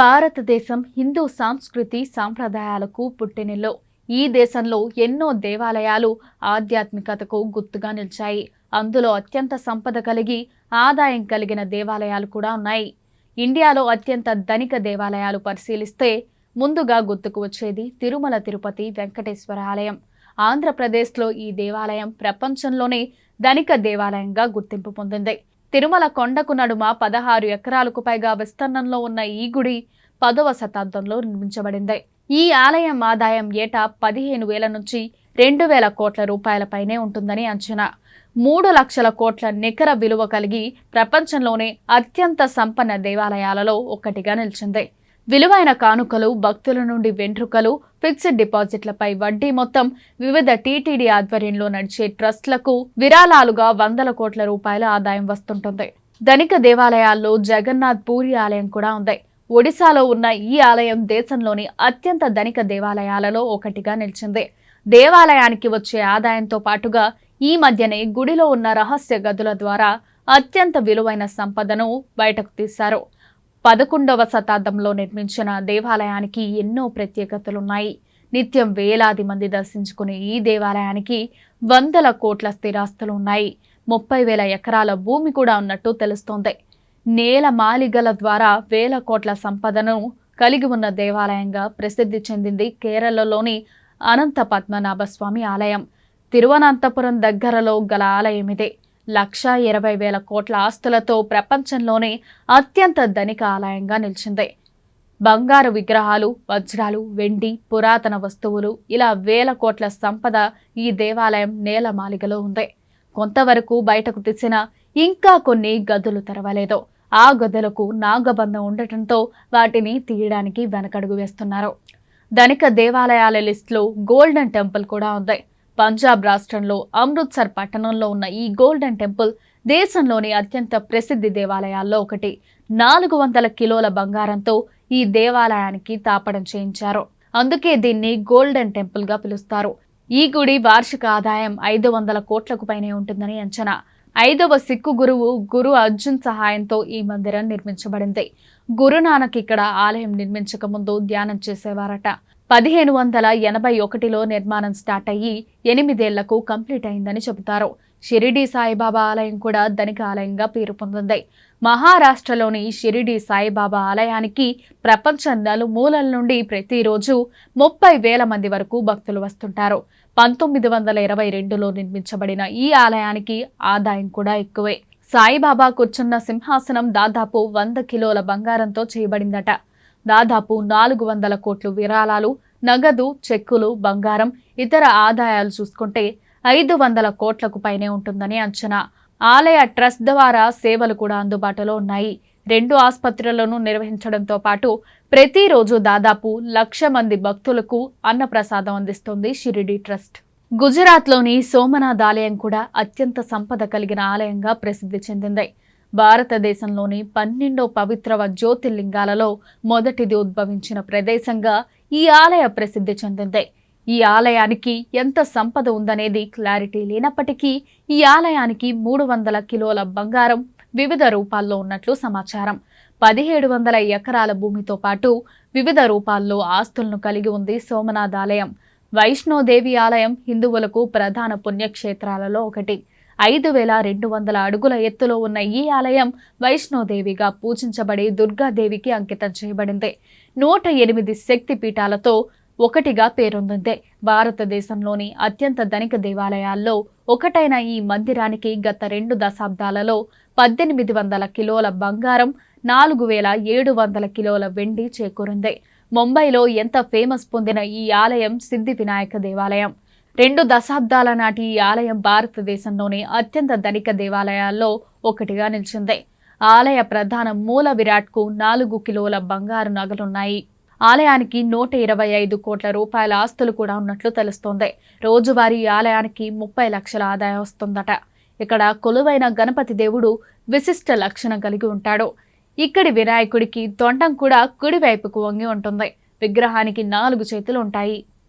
భారతదేశం హిందూ సంస్కృతి సాంప్రదాయాలకు పుట్టినిల్లు. ఈ దేశంలో ఎన్నో దేవాలయాలు ఆధ్యాత్మికతకు గుర్తుగా నిలిచాయి. అందులో అత్యంత సంపద కలిగి ఆదాయం కలిగిన దేవాలయాలు కూడా ఉన్నాయి. ఇండియాలో అత్యంత ధనిక దేవాలయాలు పరిశీలిస్తే ముందుగా గుర్తుకు వచ్చేది తిరుమల తిరుపతి వెంకటేశ్వర ఆలయం. ఆంధ్రప్రదేశ్లో ఈ దేవాలయం ప్రపంచంలోనే ధనిక దేవాలయంగా గుర్తింపు పొందింది. తిరుమల కొండకు నడుమ పదహారు ఎకరాలకు పైగా విస్తీర్ణంలో ఉన్న ఈ గుడి పదవ శతాబ్దంలో నిర్మించబడింది. ఈ ఆలయం ఆదాయం ఏటా పదిహేను వేల నుంచి రెండు వేల కోట్ల రూపాయలపైనే ఉంటుందని అంచనా. మూడు లక్షల కోట్ల నికర విలువ కలిగి ప్రపంచంలోనే అత్యంత సంపన్న దేవాలయాలలో ఒకటిగా నిలిచింది. విలువైన కానుకలు భక్తుల నుండి వెంట్రుకలు ఫిక్స్డ్ డిపాజిట్లపై వడ్డీ మొత్తం వివిధ టీటీడీ ఆధ్వర్యంలో నడిచే ట్రస్ట్లకు విరాళాలుగా వందల కోట్ల రూపాయల ఆదాయం వస్తుంటుంది. ధనిక దేవాలయాల్లో జగన్నాథ్ పూరి ఆలయం కూడా ఉంది. ఒడిశాలో ఉన్న ఈ ఆలయం దేశంలోని అత్యంత ధనిక దేవాలయాలలో ఒకటిగా నిలిచింది. దేవాలయానికి వచ్చే ఆదాయంతో పాటుగా ఈ మధ్యనే గుడిలో ఉన్న రహస్య గదుల ద్వారా అత్యంత విలువైన సంపదను బయటకు తీశారు. పదకొండవ శతాబ్దంలో నిర్మించిన దేవాలయానికి ఎన్నో ప్రత్యేకతలున్నాయి. నిత్యం వేలాది మంది దర్శించుకునే ఈ దేవాలయానికి వందల కోట్ల స్థిరాస్తులు ఉన్నాయి ముప్పై వేల ఎకరాల భూమి కూడా ఉన్నట్టు తెలుస్తోంది. నేల మాలిగల ద్వారా వేల కోట్ల సంపదను కలిగి ఉన్న దేవాలయంగా ప్రసిద్ధి చెందింది కేరళలోని అనంత పద్మనాభ స్వామి ఆలయం. తిరువనంతపురం దగ్గరలో గల ఆలయం ఇదే. లక్షా ఇరవై వేల కోట్ల ఆస్తులతో ప్రపంచంలోనే అత్యంత ధనిక ఆలయంగా నిలిచింది. బంగారు విగ్రహాలు వజ్రాలు వెండి పురాతన వస్తువులు ఇలా వేల కోట్ల సంపద ఈ దేవాలయం నేల మాలిగలో ఉంది. కొంతవరకు బయటకు తెచ్చిన ఇంకా కొన్ని గదులు తెరవలేదు. ఆ గదులకు నాగబంధం ఉండటంతో వాటిని తీయడానికి వెనకడుగు వేస్తున్నారు. ధనిక దేవాలయాల లిస్టులో గోల్డెన్ టెంపుల్ కూడా ఉంది. పంజాబ్ రాష్ట్రంలో అమృత్సర్ పట్టణంలో ఉన్న ఈ గోల్డెన్ టెంపుల్ దేశంలోని అత్యంత ప్రసిద్ధి దేవాలయాల్లో ఒకటి. నాలుగు వందల కిలోల బంగారంతో ఈ దేవాలయానికి తాపడం చేయించారు. అందుకే దీన్ని గోల్డెన్ టెంపుల్గా పిలుస్తారు. ఈ గుడి వార్షిక ఆదాయం ఐదు వందల కోట్లకు పైనే ఉంటుందని అంచనా. ఐదవ సిక్కు గురువు గురు అర్జున్ సహాయంతో ఈ మందిరం నిర్మించబడింది. గురునానక్ ఇక్కడ ఆలయం నిర్మించక ముందు ధ్యానం చేసేవారట. పదిహేను వందల ఎనభై ఒకటిలో నిర్మాణం స్టార్ట్ అయ్యి ఎనిమిదేళ్ళకు కంప్లీట్ అయిందని చెబుతారు. షిరిడి సాయిబాబా ఆలయం కూడా ధనిక ఆలయంగా పేరు పొందింది. మహారాష్ట్రలోని షిరిడి సాయిబాబా ఆలయానికి ప్రపంచ నలుమూలల నుండి ప్రతిరోజు ముప్పై వేల మంది వరకు భక్తులు వస్తుంటారు. పంతొమ్మిది వందల ఇరవై రెండులో నిర్మించబడిన ఈ ఆలయానికి ఆదాయం కూడా ఎక్కువే. సాయిబాబా కూర్చున్న సింహాసనం దాదాపు వంద కిలోల బంగారంతో చేయబడిందట. దాదాపు నాలుగు వందల కోట్లు విరాళాలు నగదు చెక్కులు బంగారం ఇతర ఆదాయాలు చూసుకుంటే ఐదు వందల కోట్లకు పైనే ఉంటుందని అంచనా. ఆలయ ట్రస్ట్ ద్వారా సేవలు కూడా అందుబాటులో ఉన్నాయి. రెండు ఆసుపత్రులను నిర్వహించడంతో పాటు ప్రతిరోజు దాదాపు లక్ష మంది భక్తులకు అన్నప్రసాదం అందిస్తుంది షిరిడి ట్రస్ట్. గుజరాత్లోని సోమనాథ్ ఆలయం కూడా అత్యంత సంపద కలిగిన ఆలయంగా ప్రసిద్ధి చెందింది. భారతదేశంలోని పన్నెండో పవిత్రవ జ్యోతిర్లింగాలలో మొదటిది ఉద్భవించిన ప్రదేశంగా ఈ ఆలయ ప్రసిద్ధి చెందింది. ఈ ఆలయానికి ఎంత సంపద ఉందనేది క్లారిటీ లేనప్పటికీ ఈ ఆలయానికి మూడు వందల కిలోల బంగారం వివిధ రూపాల్లో ఉన్నట్లు సమాచారం. పదిహేడు వందల ఎకరాల భూమితో పాటు వివిధ రూపాల్లో ఆస్తులను కలిగి ఉంది సోమనాథ్ ఆలయం. వైష్ణోదేవి ఆలయం హిందువులకు ప్రధాన పుణ్యక్షేత్రాలలో ఒకటి. ఐదు వేల రెండు వందల అడుగుల ఎత్తులో ఉన్న ఈ ఆలయం వైష్ణోదేవిగా పూజించబడి దుర్గాదేవికి అంకితం చేయబడింది. నూట ఎనిమిది శక్తి పీఠాలతో ఒకటిగా పేరొందింది. భారతదేశంలోని అత్యంత ధనిక దేవాలయాల్లో ఒకటైన ఈ మందిరానికి గత రెండు దశాబ్దాలలో పద్దెనిమిది వందల కిలోల బంగారం నాలుగు వేల ఏడు వందల కిలోల వెండి చేకూరింది. ముంబైలో ఎంత ఫేమస్ పొందిన ఈ ఆలయం సిద్ధి వినాయక దేవాలయం? రెండు దశాబ్దాల నాటి ఈ ఆలయం భారతదేశంలోని అత్యంత ధనిక దేవాలయాల్లో ఒకటిగా నిలిచింది. ఆలయ ప్రధాన మూల విరాట్కు నాలుగు కిలోల బంగారు నగలున్నాయి. ఆలయానికి నూట ఇరవై ఐదు కోట్ల రూపాయల ఆస్తులు కూడా ఉన్నట్లు తెలుస్తోంది. రోజువారీ ఆలయానికి ముప్పై లక్షల ఆదాయం వస్తుందట. ఇక్కడ కొలువైన గణపతి దేవుడు విశిష్ట లక్షణం కలిగి ఉంటాడు. ఇక్కడి వినాయకుడికి తొండం కూడా కుడివైపుకు వంగి ఉంటుంది. విగ్రహానికి నాలుగు చేతులు ఉంటాయి.